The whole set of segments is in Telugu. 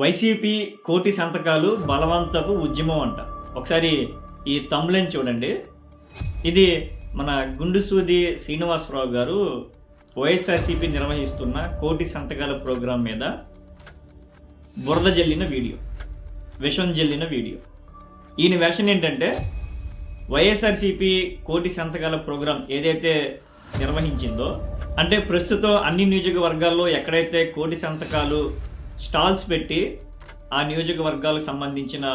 వైసీపీ కోటి సంతకాలు బలవంతపు ఉద్యమం అంట. ఒకసారి ఈ తమ్ములని చూడండి. ఇది మన గుండుసూది శ్రీనివాసరావు గారు వైఎస్ఆర్సీపీ నిర్వహిస్తున్న కోటి సంతకాల ప్రోగ్రాం మీద బురద జల్లిన వీడియో విషం జల్లిన వీడియో. ఈయన వెర్షన్ ఏంటంటే వైఎస్ఆర్సీపీ కోటి సంతకాల ప్రోగ్రాం ఏదైతే నిర్వహించిందో అంటే ప్రస్తుతం అన్ని నియోజకవర్గాల్లో ఎక్కడైతే కోటి సంతకాలు స్టాల్స్ పెట్టి ఆ నియోజకవర్గాలకు సంబంధించిన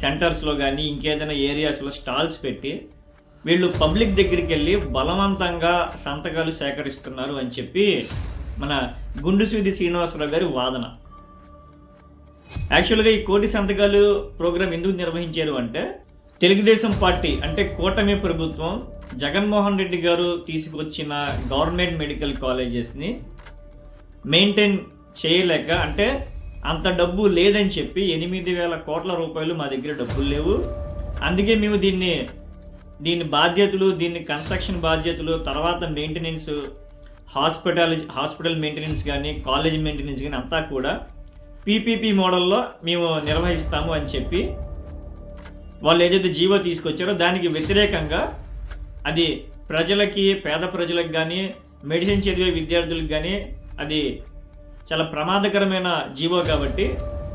సెంటర్స్లో కానీ ఇంకేదైనా ఏరియాస్లో స్టాల్స్ పెట్టి వీళ్ళు పబ్లిక్ దగ్గరికి వెళ్ళి బలవంతంగా సంతకాలు సేకరిస్తున్నారు అని చెప్పి మన గుండుసూది శ్రీనివాసరావు గారి వాదన. యాక్చువల్గా ఈ కోటి సంతకాలు ప్రోగ్రాం ఎందుకు నిర్వహించారు అంటే తెలుగుదేశం పార్టీ అంటే కూటమి ప్రభుత్వం జగన్మోహన్ రెడ్డి గారు తీసుకొచ్చిన గవర్నమెంట్ మెడికల్ కాలేజెస్ని మెయింటైన్ చేయలేక అంటే అంత డబ్బు లేదని చెప్పి ఎనిమిది వేల కోట్ల రూపాయలు మా దగ్గర డబ్బులు లేవు. అందుకే మేము దీన్ని దీని బాధ్యతలు దీన్ని కన్స్ట్రక్షన్ బాధ్యతలు తర్వాత మెయింటెనెన్స్ హాస్పిటల్ హాస్పిటల్ మెయింటెనెన్స్ కానీ కాలేజ్ మెయింటెనెన్స్ కానీ అంతా కూడా పీపీపీ మోడల్లో మేము నిర్వహిస్తాము అని చెప్పి వాళ్ళు ఏదైతే జీవో తీసుకొచ్చారో దానికి వ్యతిరేకంగా అది ప్రజలకి పేద ప్రజలకు కానీ మెడిసిన్ చదివే విద్యార్థులకు కానీ అది చాలా ప్రమాదకరమైన జీవో కాబట్టి.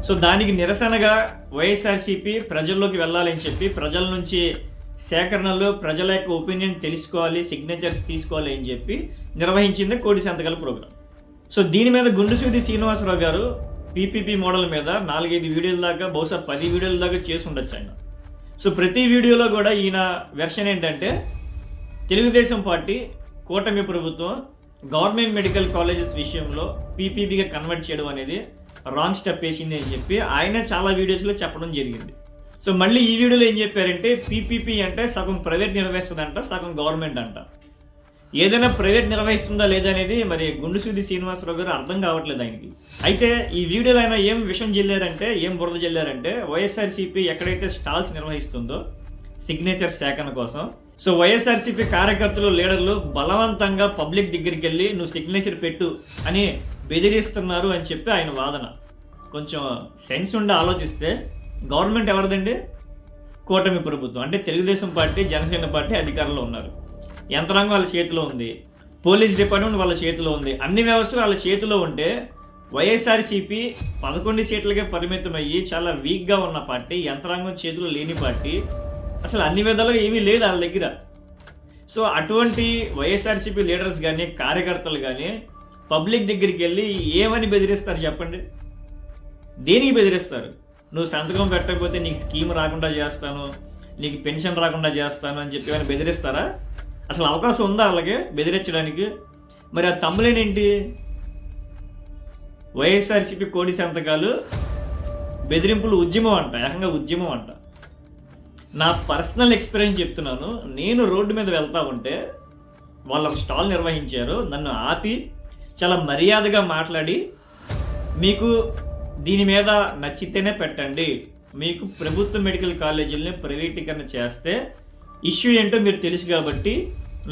సో దానికి నిరసనగా వైఎస్ఆర్సీపీ ప్రజల్లోకి వెళ్ళాలని చెప్పి ప్రజల నుంచి సేకరణలు ప్రజల యొక్క ఒపీనియన్ తెలుసుకోవాలి సిగ్నేచర్స్ తీసుకోవాలి అని చెప్పి నిర్వహించింది కోడి సంతకాల ప్రోగ్రాం. సో దీని మీద గుండుసూది శ్రీనివాసరావు గారు పీపీపీ మోడల్ మీద నాలుగైదు వీడియోల దాకా బహుశా పది వీడియోల దాకా చేసి ఉండొచ్చు ఆయన. సో ప్రతి వీడియోలో కూడా ఈయన వెర్షన్ ఏంటంటే తెలుగుదేశం పార్టీ కూటమి ప్రభుత్వం గవర్నమెంట్ మెడికల్ కాలేజెస్ విషయంలో పీపీబీగా కన్వర్ట్ చేయడం అనేది రాంగ్ స్టెప్ వేసింది అని చెప్పి ఆయన చాలా వీడియోస్లో చెప్పడం జరిగింది. సో మళ్ళీ ఈ వీడియోలో ఏం చెప్పారంటే పీపీపీ అంటే సగం ప్రైవేట్ నిర్వహిస్తుందంట సగం గవర్నమెంట్ అంట. ఏదైనా ప్రైవేట్ నిర్వహిస్తుందా లేదా అనేది మరి గుండుసూది శ్రీనివాసరావు గారు అర్థం కావట్లేదు ఆయనకి. అయితే ఈ వీడియోలో ఆయన ఏం విషయం చెల్లారంటే ఏం బురద చెల్లారంటే వైఎస్ఆర్సీపీ ఎక్కడైతే స్టాల్స్ నిర్వహిస్తుందో సిగ్నేచర్ సేకరణ కోసం సో వైఎస్ఆర్సీపీ కార్యకర్తలు లీడర్లు బలవంతంగా పబ్లిక్ దగ్గరికి వెళ్ళి నువ్వు సిగ్నేచర్ పెట్టు అని బెదిరిస్తున్నారు అని చెప్పి ఆయన వాదన. కొంచెం సెన్స్ ఉండి ఆలోచిస్తే గవర్నమెంట్ ఎవరిదండి? కూటమి ప్రభుత్వం. అంటే తెలుగుదేశం పార్టీ జనసేన పార్టీ అధికారంలో ఉన్నారు. యంత్రాంగం వాళ్ళ చేతిలో ఉంది. పోలీస్ డిపార్ట్మెంట్ వాళ్ళ చేతిలో ఉంది. అన్ని వ్యవస్థలు వాళ్ళ చేతిలో ఉంటే వైఎస్ఆర్సీపీ పదకొండు సీట్లకే పరిమితం అయ్యి చాలా వీక్గా ఉన్న పార్టీ యంత్రాంగం చేతిలో లేని పార్టీ అసలు అన్ని విధాలుగా ఏమీ లేదు వాళ్ళ దగ్గర. సో అటువంటి వైఎస్ఆర్సీపీ లీడర్స్ కానీ కార్యకర్తలు కానీ పబ్లిక్ దగ్గరికి వెళ్ళి ఏమని బెదిరిస్తారు చెప్పండి? దేనికి బెదిరిస్తారు? నువ్వు సంతకం పెట్టకపోతే నీకు స్కీమ్ రాకుండా చేస్తాను నీకు పెన్షన్ రాకుండా చేస్తాను అని చెప్పి ఏమైనా బెదిరిస్తారా? అసలు అవకాశం ఉందా అలాగే బెదిరించడానికి? మరి ఆ తమ్ములేనేంటి వైఎస్ఆర్సీపీ కోడి సంతకాలు బెదిరింపులు ఉద్యమం అంట ఏకంగా ఉద్యమం అంట. నా పర్సనల్ ఎక్స్పీరియన్స్ చెప్తున్నాను. నేను రోడ్డు మీద వెళ్తా ఉంటే వాళ్ళ ఒక స్టాల్ నిర్వహించారు. నన్ను ఆపి చాలా మర్యాదగా మాట్లాడి మీకు దీని మీద నచ్చితేనే పెట్టండి. మీకు ప్రభుత్వ మెడికల్ కాలేజీలని ప్రైవేటీకరణ చేస్తే ఇష్యూ ఏంటో మీరు తెలుసు కాబట్టి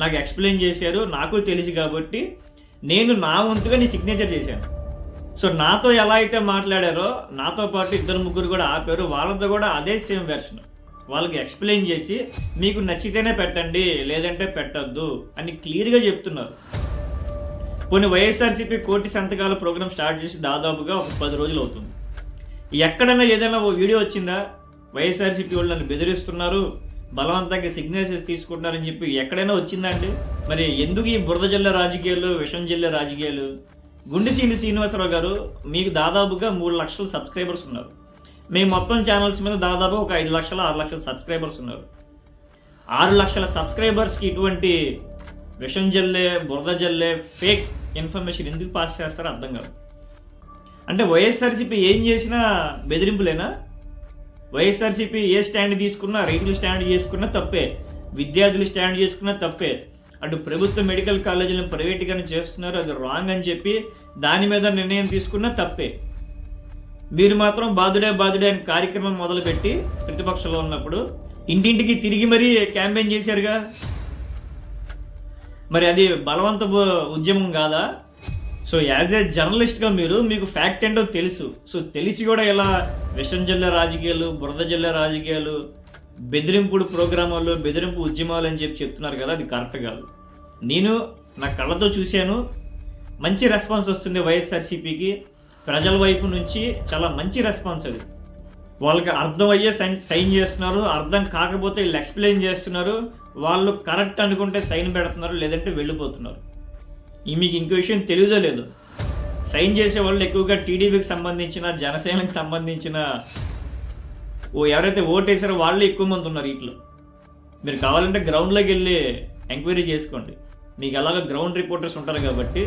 నాకు ఎక్స్ప్లెయిన్ చేశారు. నాకు తెలుసు కాబట్టి నేను నా వంతుగా నీ సిగ్నేచర్ చేశాను. సో నాతో ఎలా అయితే మాట్లాడారో నాతో పాటు ఇద్దరు ముగ్గురు కూడా ఆపారు. వాళ్ళతో కూడా అదే సేమ్ వెర్షన్ వాళ్ళకి ఎక్స్ప్లెయిన్ చేసి మీకు నచ్చితేనే పెట్టండి లేదంటే పెట్టద్దు అని క్లియర్గా చెప్తున్నారు. కొన్ని వైఎస్ఆర్సీపీ కోటి సంతకాల ప్రోగ్రామ్ స్టార్ట్ చేసి దాదాపుగా ఒక పది రోజులు అవుతుంది. ఎక్కడైనా ఏదైనా ఓ వీడియో వచ్చిందా? వైఎస్ఆర్సీపీ వాళ్ళు నన్ను బెదిరిస్తున్నారు బలవంతంగా సిగ్నేచర్స్ తీసుకుంటున్నారని చెప్పి ఎక్కడైనా వచ్చిందండి మరి ఎందుకు ఈ బురద జిల్లా రాజకీయాలు విషం జిల్లా రాజకీయాలు? గుండెసీని శ్రీనివాసరావు గారు మీకు దాదాపుగా మూడు లక్షల సబ్స్క్రైబర్స్ ఉన్నారు. మేము మొత్తం ఛానల్స్ మీద దాదాపు ఒక ఐదు లక్షల ఆరు లక్షల సబ్స్క్రైబర్స్ ఉన్నారు. ఆరు లక్షల సబ్స్క్రైబర్స్కి ఇటువంటి విషం జల్లే బురద జల్లే ఫేక్ ఇన్ఫర్మేషన్ ఎందుకు పాస్ చేస్తారో అర్థం కాదు. అంటే వైఎస్ఆర్సీపీ ఏం చేసినా బెదిరింపులేనా? వైఎస్ఆర్సీపీ ఏ స్టాండ్ తీసుకున్నా రైతులు స్టాండ్ చేసుకున్నా తప్పే. విద్యార్థులు స్టాండ్ చేసుకున్నా తప్పే. అటు ప్రభుత్వ మెడికల్ కాలేజీలను ప్రైవేటీకరణ చేస్తున్నారు అది రాంగ్ అని చెప్పి దాని మీద నిర్ణయం తీసుకున్నా తప్పే. మీరు మాత్రం బాధుడే బాధుడే అని కార్యక్రమం మొదలుపెట్టి ప్రతిపక్షంలో ఉన్నప్పుడు ఇంటింటికి తిరిగి మరీ క్యాంపెయిన్ చేశారుగా. మరి అది బలవంతపు ఉద్యమం కాదా? సో యాజ్ ఏ జర్నలిస్ట్గా మీరు మీకు ఫ్యాక్ట్ ఏంటో తెలుసు. సో తెలిసి కూడా ఇలా విషం జిల్లా రాజకీయాలు బురద జిల్లా రాజకీయాలు బెదిరింపుడు ప్రోగ్రామాలు బెదిరింపు ఉద్యమాలు అని చెప్పి చెప్తున్నారు కదా అది కరెక్ట్ కాదు. నేను నా కళ్ళతో చూశాను. మంచి రెస్పాన్స్ వస్తుంది వైఎస్ఆర్సీపీకి. ప్రజల వైపు నుంచి చాలా మంచి రెస్పాన్స్ అది. వాళ్ళకి అర్థమయ్యే సైన్ సైన్ చేస్తున్నారు. అర్థం కాకపోతే వీళ్ళు ఎక్స్ప్లెయిన్ చేస్తున్నారు. వాళ్ళు కరెక్ట్ అనుకుంటే సైన్ పెడుతున్నారు లేదంటే వెళ్ళిపోతున్నారు. ఈ మీకు ఇంకో విషయం తెలియదో లేదు. సైన్ చేసే వాళ్ళు ఎక్కువగా టీడీపీకి సంబంధించిన జనసేనకి సంబంధించిన ఓ ఎవరైతే ఓటేసారో వాళ్ళు ఎక్కువ మంది ఉన్నారు వీటిలో. మీరు కావాలంటే గ్రౌండ్లోకి వెళ్ళి ఎంక్వైరీ చేసుకోండి. మీకు అలాగ గ్రౌండ్ రిపోర్టర్స్ ఉంటారు కాబట్టి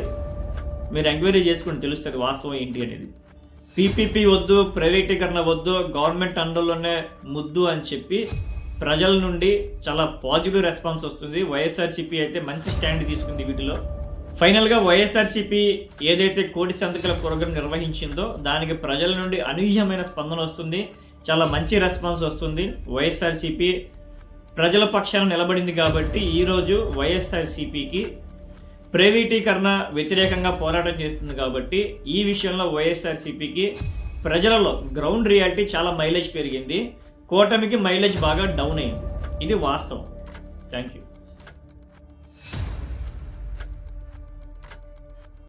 మీరు ఎంక్వైరీ చేసుకుని తెలుస్తుంది వాస్తవం ఏంటి అనేది. పీపీపీ వద్దు ప్రైవేటీకరణ వద్దు గవర్నమెంట్ అండర్లోనే ముద్దు అని చెప్పి ప్రజల నుండి చాలా పాజిటివ్ రెస్పాన్స్ వస్తుంది. వైఎస్ఆర్సీపీ అయితే మంచి స్టాండ్ తీసుకుంది వీటిలో. ఫైనల్గా వైఎస్ఆర్సీపీ ఏదైతే కోటి సంతకాల ప్రోగ్రాం నిర్వహించిందో దానికి ప్రజల నుండి అనూహ్యమైన స్పందన వస్తుంది. చాలా మంచి రెస్పాన్స్ వస్తుంది. వైఎస్ఆర్సీపీ ప్రజల పక్షాన నిలబడింది కాబట్టి ఈరోజు వైఎస్ఆర్సీపీకి ప్రైవేటీకరణ వ్యతిరేకంగా పోరాటం చేస్తుంది కాబట్టి ఈ విషయంలో వైఎస్ఆర్సీపీకి ప్రజలలో గ్రౌండ్ రియాలిటీ చాలా మైలేజ్ పెరిగింది. కూటమికి మైలేజ్ బాగా డౌన్ అయింది. ఇది వాస్తవం. Thank you.